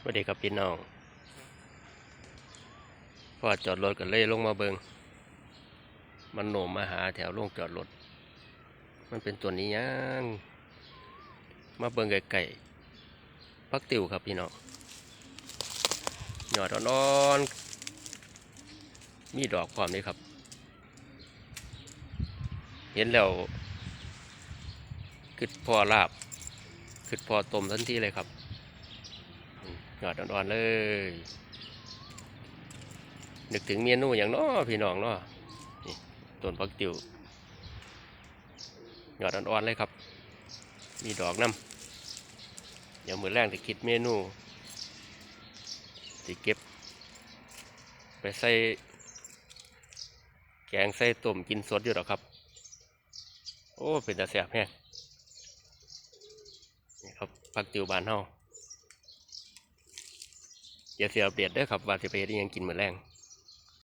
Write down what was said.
สวัสดีครับพี่น้องพอจอดรถกันเลยลงมาเบิงมันโหนมมาหาแถวลงจอดรถ มันเป็นตัวนี้ยังมาเบิงไก่ๆพักติวครับพี่น้องหยอดอ่อนมีดอกความนี้ครับ เห็นแล้วคือพอลาบคือพอต้มทันทีเลยครับ ยอดอ่อนๆเลย นึกถึงเมนูอย่างน้อพี่น้องเนาะนี่ต้นผักติวหยอดอ่อนๆเลยครับ มีดอกน้ำเดี๋ยวมือแรกจะคิดเมนูจะเก็บ ไปใส่แกงใส่ต้มกินสดอยู่หรอครับ โอ้ เป็นตาแสบแฮงนี่ครับผักติวบานเฮา อย่าเสียเปรียบเด้อครับว่าสิไปเฮ็ดอิหยังกินมื้อแรง